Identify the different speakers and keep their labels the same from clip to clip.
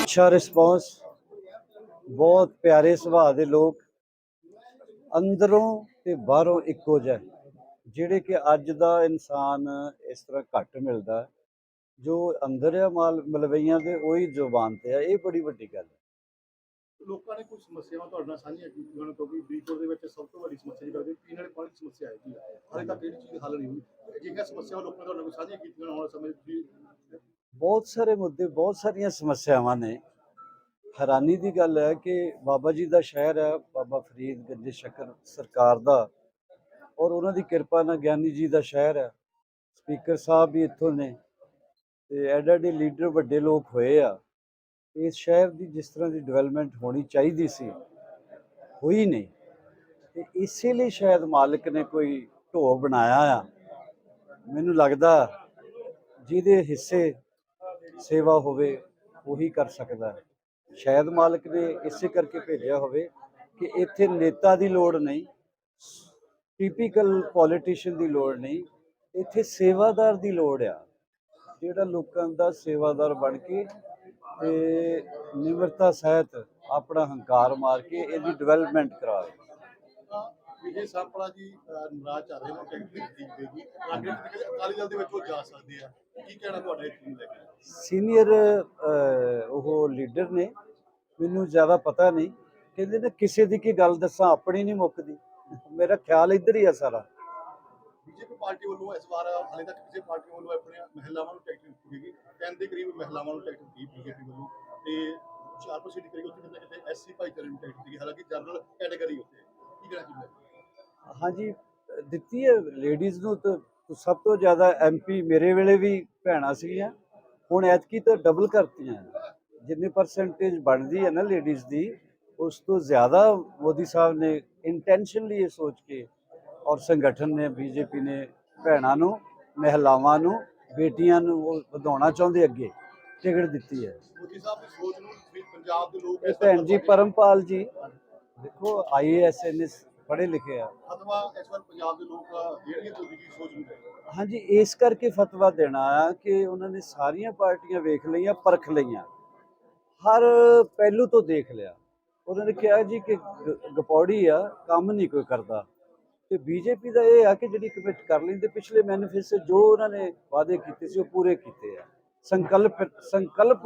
Speaker 1: अच्छा रिस्पांस बहुत प्यारे सुभा के लोग। ਅੰਦਰੋਂ ਤੇ ਬਾਹਰੋਂ ਇੱਕੋ ਜਿਹਾ ਜਿਹੜੇ ਕਿ ਅੱਜ ਦਾ ਇਨਸਾਨ ਇਸ ਤਰ੍ਹਾਂ ਘੱਟ ਮਿਲਦਾ ਜੋ ਅੰਦਰ ਆ ਮਾਲ ਮਲਵਈਆਂ ਦੇ ਉਹੀ ਜ਼ੁਬਾਨ ਤੇ ਆ ਇਹ ਬੜੀ ਵੱਡੀ ਗੱਲ ਹੈ।
Speaker 2: ਲੋਕਾਂ ਨੇ ਕੁਝ ਸਮੱਸਿਆਵਾਂ ਤੁਹਾਡੇ ਨਾਲ ਸਾਂਝੀਆਂ ਕੀਤੀਆਂ ਕਿਉਂਕਿ ਬੀਜਪੁਰ ਦੇ ਵਿੱਚ ਸਭ ਤੋਂ ਵੱਡੀ ਸਮੱਸਿਆ ਜਿਹੜੀ ਕਰਦੇ ਪੀਣ ਵਾਲੇ ਪਾਣੀ ਦੀ ਸਮੱਸਿਆ ਹੈ ਜੀ। ਹਾਲੇ ਤੱਕ ਇਹ ਚੀਜ਼ ਹੱਲ ਨਹੀਂ ਹੋਈ ਅਜਿਹੀਆਂ ਸਮੱਸਿਆਵਾਂ ਲੋਕਾਂ ਨੇ ਤੁਹਾਡੇ ਨਾਲ ਕੋਈ ਸਾਂਝੀਆਂ ਕੀਤੀਆਂ ਹੋਣ ਸਮੇਂ
Speaker 1: ਬਹੁਤ ਸਾਰੇ ਮੁੱਦੇ ਬਹੁਤ ਸਾਰੀਆਂ ਸਮੱਸਿਆਵਾਂ ਨੇ। ਹੈਰਾਨੀ ਦੀ ਗੱਲ ਹੈ ਕਿ ਬਾਬਾ ਜੀ ਦਾ ਸ਼ਹਿਰ ਹੈ, ਬਾਬਾ ਫਰੀਦ ਗੰਜ ਸ਼ਕਰ ਸਰਕਾਰ ਦਾ ਔਰ ਉਹਨਾਂ ਦੀ ਕਿਰਪਾ ਨਾਲ ਗਿਆਨੀ ਜੀ ਦਾ ਸ਼ਹਿਰ ਹੈ। ਸਪੀਕਰ ਸਾਹਿਬ ਵੀ ਇੱਥੋਂ ਨੇ ਤੇ ਐਡਾ ਦੇ ਲੀਡਰ ਵੱਡੇ ਲੋਕ ਹੋਏ ਆ। ਇਸ ਸ਼ਹਿਰ ਦੀ ਜਿਸ ਤਰ੍ਹਾਂ ਦੀ ਡਿਵੈਲਪਮੈਂਟ ਹੋਣੀ ਚਾਹੀਦੀ ਸੀ, ਹੋਈ ਨਹੀਂ। ਤੇ ਇਸੇ ਲਈ ਸ਼ਾਇਦ ਮਾਲਕ ਨੇ ਕੋਈ ਢੋ ਬਣਾਇਆ ਆ। ਮੈਨੂੰ ਲੱਗਦਾ ਜਿਹਦੇ ਹਿੱਸੇ ਸੇਵਾ ਹੋਵੇ, ਉਹੀ ਕਰ ਸਕਦਾ ਹੈ। ਸ਼ਾਇਦ ਮਾਲਕ ਨੇ ਇਸੇ ਕਰਕੇ ਭੇਜਿਆ ਹੋਵੇ ਕਿ ਇੱਥੇ ਨੇਤਾ ਦੀ ਲੋੜ ਨਹੀਂ ਟਿਪੀਕਲ ਪੋਲੀਟੀਸ਼ੀਅਨ ਦੀ ਲੋੜ ਨਹੀਂ ਇੱਥੇ ਸੇਵਾਦਾਰ ਦੀ ਲੋੜ ਆ। ਜਿਹੜਾ ਲੋਕਾਂ ਦਾ ਸੇਵਾਦਾਰ ਬਣ ਕੇ ਤੇ ਨਿਮਰਤਾ ਸਹਿਤ ਆਪਣਾ ਹੰਕਾਰ ਮਾਰ ਕੇ ਇਹਦੀ ਡਿਵੈਲਪਮੈਂਟ ਕਰਾਵੇ
Speaker 2: ਵਿਜੇ ਸਾਂਪਲਾ ਜੀ ਨਾਰਾਜ਼ ਚੱਲ ਰਹੇ ਨੇ ਟਿਕਟ ਦਿੱਤੀ ਜਾਏਗੀ ਅੱਗੇ ਕਿਤੇ ਅਕਾਲੀ ਦਲ ਦੇ ਵਿੱਚ ਉਹ ਜਾ ਸਕਦੇ ਆ। ਕੀ ਕਹਿਣਾ ਤੁਹਾਡੇ ਲੈ ਕੇ
Speaker 1: ਸੀਨੀਅਰ ਉਹ ਲੀਡਰ ਨੇ। ਮੈਨੂੰ ਜ਼ਿਆਦਾ ਪਤਾ ਨਹੀਂ। ਕਹਿੰਦੇ ਨੇ ਕਿਸੇ ਦੀ ਕੀ ਗੱਲ ਦੱਸਾਂ ਆਪਣੀ ਨਹੀਂ ਮੁੱਕਦੀ। ਮੇਰਾ ਖਿਆਲ ਇੱਧਰ ਹੀ ਆ ਸਾਰਾ।
Speaker 2: ਬੀਜੇਪੀ ਪਾਰਟੀ ਵੱਲੋਂ ਇਸ ਵਾਰ ਹਾਲੇ ਤੱਕ ਕਿਸੇ ਪਾਰਟੀ ਵੱਲੋਂ ਆਪਣੀਆਂ ਮਹਿਲਾਵਾਂ ਨੂੰ ਟਿਕਟ ਦਿੱਤੀ ਗਈ। 10 ਦੇ ਕਰੀਬ ਮਹਿਲਾਵਾਂ ਨੂੰ ਟਿਕਟ ਦਿੱਤੀ ਬੀਜੇਪੀ ਵੱਲੋਂ। ਤੇ 4% ਸੀਟ ਕਰੀ ਉੱਥੇ ਕਿਤੇ ਕਿਤੇ ਐਸਸੀ ਭਾਈਚਾਰੇ ਨੂੰ ਟਿਕਟ ਦਿੱਤੀ ਗਈ। ਹਾਲਾਂਕਿ ਜਨਰਲ ਕੈਟਾਗਰੀ ਉੱਤੇ। ਕੀ ਕਹਿਣਾ ਚਾਹੁੰਦੇ ਹੋ?
Speaker 1: ਹਾਂਜੀ ਦਿੱਤੀ ਹੈ ਲੇਡੀਜ਼ ਨੂੰ ਤਾਂ ਸਭ ਤੋਂ ਜ਼ਿਆਦਾ ਐਮਪੀ ਮੇਰੇ ਵੇਲੇ ਵੀ ਭੈਣਾਂ ਸੀਗੀਆਂ। ਹੁਣ ਐਤਕੀ ਤਾਂ ਡਬਲ ਕਰਤੀਆਂ। ਜਿੰਨੀ ਪਰਸੈਂਟੇਜ ਬਣਦੀ ਹੈ ਨਾ ਲੇਡੀਜ਼ ਦੀ ਉਸ ਤੋਂ ਜ਼ਿਆਦਾ ਮੋਦੀ ਸਾਹਿਬ ਨੇ ਇੰਟੈਂਸ਼ਨਲੀ ਇਹ ਸੋਚ ਕੇ ਔਰ ਸੰਗਠਨ ਨੇ ਬੀਜੇਪੀ ਨੇ ਭੈਣਾਂ ਨੂੰ ਮਹਿਲਾਵਾਂ ਨੂੰ ਬੇਟੀਆਂ ਨੂੰ ਉਹ ਵਧਾਉਣਾ ਚਾਹੁੰਦੇ ਅੱਗੇ ਟਿਕਟ ਦਿੱਤੀ ਹੈ।
Speaker 2: ਮੋਦੀ ਸਾਹਿਬ ਦੀ ਸੋਚ ਨੂੰ ਪੰਜਾਬ ਦੇ ਲੋਕ
Speaker 1: ਇਹ ਭੈਣ ਜੀ ਪਰਮਪਾਲ ਜੀ ਦੇਖੋ ਆਈਏਐਸ ਐਨਐਸ ਪੜ੍ਹੇ ਲਿਖੇ ਆ।
Speaker 2: ਅਥਵਾ ਇਸ ਵਾਰ ਪੰਜਾਬ ਦੇ ਲੋਕ ਜਿਹੜੀਆਂ ਤੋਂ ਦੀ ਸੋਚ ਕੇ
Speaker 1: ਹਾਂਜੀ ਇਸ ਕਰਕੇ ਫਤਵਾ ਦੇਣਾ ਆ ਕਿ ਉਹਨਾਂ ਨੇ ਸਾਰੀਆਂ ਪਾਰਟੀਆਂ ਵੇਖ ਲਈਆਂ ਪਰਖ ਲਈਆਂ। ਹਰ ਪਹਿਲੂ ਤੋਂ ਦੇਖ ਲਿਆ। ਉਹਨਾਂ ਨੇ ਕਿਹਾ ਜੀ ਕਿ ਗਪੌੜੀ ਆ ਕੰਮ ਨਹੀਂ ਕੋਈ ਕਰਦਾ। ਤੇ ਬੀਜੇਪੀ ਦਾ ਇਹ ਆ ਕਿ ਜਿਹੜੀ ਕਮਿਟ ਕਰ ਲੈਂਦੇ ਪਿਛਲੇ ਮੈਨੀਫੈਸਟੋ ਜੋ ਉਹਨਾਂ ਨੇ ਵਾਅਦੇ ਕੀਤੇ ਸੀ ਉਹ ਪੂਰੇ ਕੀਤੇ ਆ। ਸੰਕਲਪ ਸੰਕਲਪ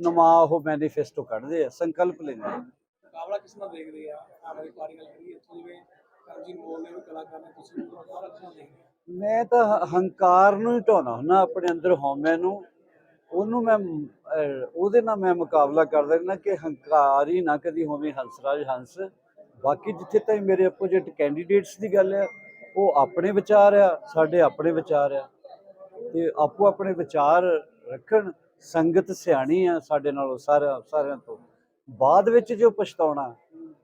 Speaker 1: ਨਮਾ ਉਹ ਮੈਨੀਫੈਸਟੋ ਕੱਢਦੇ ਆ ਸੰਕਲਪ ਲੈਂਦੇ ਆ।
Speaker 3: ਮੁਕਾਬਲਾ ਕਿਸ ਨਾਲ ਦੇਖਦੇ ਆ? ਆਮ ਆਦਮੀ ਪਾਰਟੀ ਨਾਲ ਕਰੀਏ ਇੱਥੋਂ ਜਿਵੇਂ ਕਰਮਜੀਤ ਮੋਲ ਨੇ ਵੀ ਕਲਾਕਾਰ ਨੇ ਤੁਸੀਂ ਵੀ ਮੁਕਾਬਲਾ ਕਿਸ ਨਾਲ ਦੇਖਦੇ ਆ?
Speaker 1: ਮੈਂ ਤਾਂ ਹ- ਹੰਕਾਰ ਨੂੰ ਹੀ ਢਾਉਣਾ ਹੁੰਦਾ ਆਪਣੇ ਅੰਦਰ ਹਉਮੈ ਨੂੰ। ਉਹਨੂੰ ਮੈਂ ਉਹਦੇ ਨਾਲ ਮੈਂ ਮੁਕਾਬਲਾ ਕਰਦਾ ਰਹਿਣਾ ਕਿ ਹੰਕਾਰ ਹੀ ਨਾ ਕਦੀ ਹੋਵੇ ਹੰਸਰਾਜ ਹੰਸ। ਬਾਕੀ ਜਿੱਥੇ ਤਾਈਂ ਮੇਰੇ ਅਪੋਜੀਟ ਕੈਂਡੀਡੇਟਸ ਦੀ ਗੱਲ ਹੈ ਉਹ ਆਪਣੇ ਵਿਚਾਰ ਆ, ਸਾਡੇ ਆਪਣੇ ਵਿਚਾਰ ਆ। ਤੇ ਆਪੋ ਆਪਣੇ ਵਿਚਾਰ ਰੱਖਣ, ਸੰਗਤ ਸਿਆਣੀ ਆ ਸਾਡੇ ਨਾਲੋਂ ਸਾਰਿਆਂ ਸਾਰਿਆਂ ਤੋਂ। ਬਾਅਦ ਵਿੱਚ ਜੋ ਪਛਤਾਉਣਾ,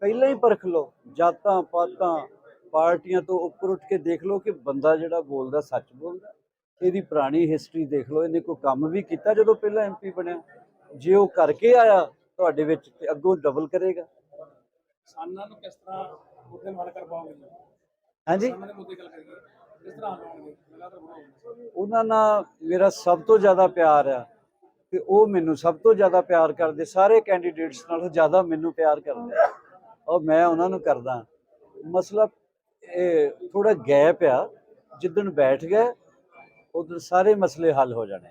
Speaker 1: ਪਹਿਲਾਂ ਹੀ ਪਰਖ ਲਓ ਜਾਤਾਂ ਪਾਤਾਂ ਪਾਰਟੀਆਂ ਤੋਂ ਉੱਪਰ ਉੱਠ ਕੇ ਦੇਖ ਲਓ ਕਿ ਬੰਦਾ ਜਿਹੜਾ ਬੋਲਦਾ ਸੱਚ ਬੋਲਦਾ। ਇਹਦੀ ਪੁਰਾਣੀ ਹਿਸਟਰੀ ਦੇਖ ਲਓ ਇਹਨੇ ਕੋਈ ਕੰਮ ਵੀ ਕੀਤਾ ਜਦੋਂ ਪਹਿਲਾਂ ਐਮਪੀ ਬਣਿਆ? ਜੇ ਉਹ ਕਰਕੇ ਆਇਆ ਤੁਹਾਡੇ ਵਿੱਚ ਤੇ ਅੱਗੋਂ ਡਬਲ ਕਰੇਗਾ?
Speaker 3: ਕਿਸਾਨਾਂ ਨੂੰ ਕਿਸ ਤਰ੍ਹਾਂ ਮੁੱਦੇ ਨੂੰ ਹੱਲ ਕਰ ਪਾਓਗੇ
Speaker 1: ਹਾਂਜੀ?
Speaker 3: ਕਿਸਾਨਾਂ ਦੇ ਮੁੱਦੇ ਗੱਲ ਕਰੀਏ ਕਿਸ ਤਰ੍ਹਾਂ ਹੱਲ ਹੋਣਗੇ? ਲਗਾਤਾਰ ਬਣਾਓਗੇ
Speaker 1: ਉਹਨਾਂ ਨਾਲ ਮੇਰਾ ਸਭ ਤੋਂ ਜ਼ਿਆਦਾ ਪਿਆਰ ਆ ਤੇ ਉਹ ਮੈਨੂੰ ਸਭ ਤੋਂ ਜ਼ਿਆਦਾ ਪਿਆਰ ਕਰਦੇ ਸਾਰੇ ਕੈਂਡੀਡੇਟਸ ਨਾਲੋਂ ਜ਼ਿਆਦਾ ਮੈਨੂੰ ਪਿਆਰ ਕਰਦੇ ਔਰ ਮੈਂ ਉਹਨਾਂ ਨੂੰ ਕਰਦਾ। ਮਸਲਾ ਇਹ ਥੋੜਾ ਗੈਪ ਆ ਜਿੱਦਣ ਬੈਠ ਗਏ ਉਦੋਂ ਸਾਰੇ ਮਸਲੇ ਹੱਲ ਹੋ ਜਾਣੇ